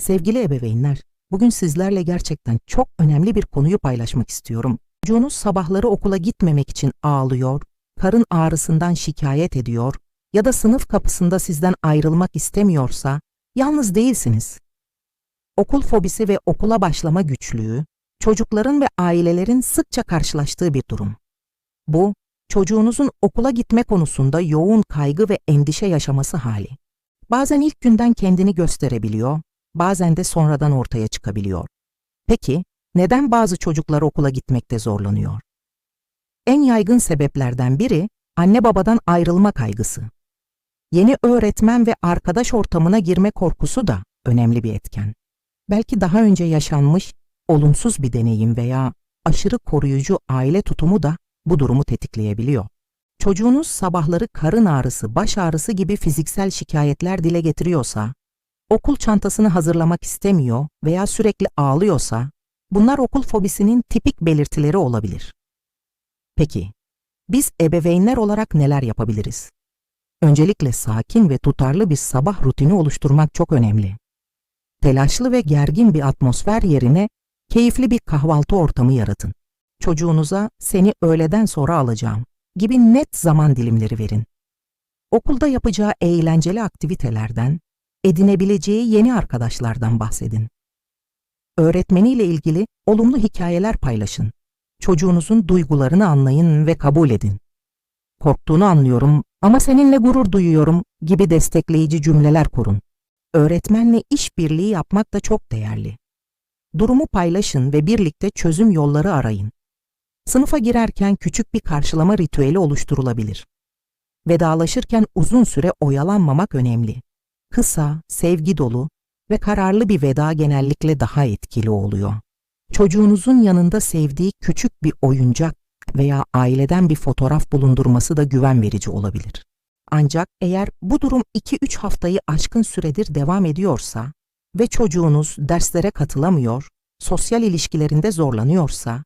Sevgili ebeveynler, bugün sizlerle gerçekten çok önemli bir konuyu paylaşmak istiyorum. Çocuğunuz sabahları okula gitmemek için ağlıyor, karın ağrısından şikayet ediyor ya da sınıf kapısında sizden ayrılmak istemiyorsa yalnız değilsiniz. Okul fobisi ve okula başlama güçlüğü, çocukların ve ailelerin sıkça karşılaştığı bir durum. Bu, çocuğunuzun okula gitme konusunda yoğun kaygı ve endişe yaşaması hali. Bazen ilk günden kendini gösterebiliyor, bazen de sonradan ortaya çıkabiliyor. Peki, neden bazı çocuklar okula gitmekte zorlanıyor? En yaygın sebeplerden biri anne babadan ayrılma kaygısı. Yeni öğretmen ve arkadaş ortamına girme korkusu da önemli bir etken. Belki daha önce yaşanmış olumsuz bir deneyim veya aşırı koruyucu aile tutumu da bu durumu tetikleyebiliyor. Çocuğunuz sabahları karın ağrısı, baş ağrısı gibi fiziksel şikayetler dile getiriyorsa, okul çantasını hazırlamak istemiyor veya sürekli ağlıyorsa, bunlar okul fobisinin tipik belirtileri olabilir. Peki, biz ebeveynler olarak neler yapabiliriz? Öncelikle sakin ve tutarlı bir sabah rutini oluşturmak çok önemli. Telaşlı ve gergin bir atmosfer yerine keyifli bir kahvaltı ortamı yaratın. Çocuğunuza seni öğleden sonra alacağım gibi net zaman dilimleri verin. Okulda yapacağı eğlenceli aktivitelerden, edinebileceği yeni arkadaşlardan bahsedin. Öğretmeniyle ilgili olumlu hikayeler paylaşın. Çocuğunuzun duygularını anlayın ve kabul edin. Korktuğunu anlıyorum ama seninle gurur duyuyorum gibi destekleyici cümleler kurun. Öğretmenle işbirliği yapmak da çok değerli. Durumu paylaşın ve birlikte çözüm yolları arayın. Sınıfa girerken küçük bir karşılama ritüeli oluşturulabilir. Vedalaşırken uzun süre oyalanmamak önemli. Kısa, sevgi dolu ve kararlı bir veda genellikle daha etkili oluyor. Çocuğunuzun yanında sevdiği küçük bir oyuncak veya aileden bir fotoğraf bulundurması da güven verici olabilir. Ancak eğer bu durum 2-3 haftayı aşkın süredir devam ediyorsa ve çocuğunuz derslere katılamıyor, sosyal ilişkilerinde zorlanıyorsa,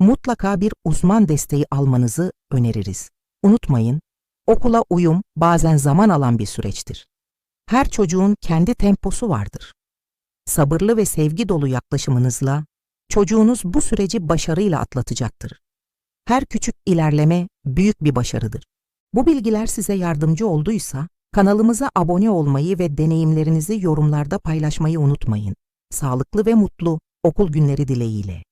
mutlaka bir uzman desteği almanızı öneririz. Unutmayın, okula uyum bazen zaman alan bir süreçtir. Her çocuğun kendi temposu vardır. Sabırlı ve sevgi dolu yaklaşımınızla çocuğunuz bu süreci başarıyla atlatacaktır. Her küçük ilerleme büyük bir başarıdır. Bu bilgiler size yardımcı olduysa kanalımıza abone olmayı ve deneyimlerinizi yorumlarda paylaşmayı unutmayın. Sağlıklı ve mutlu okul günleri dileğiyle.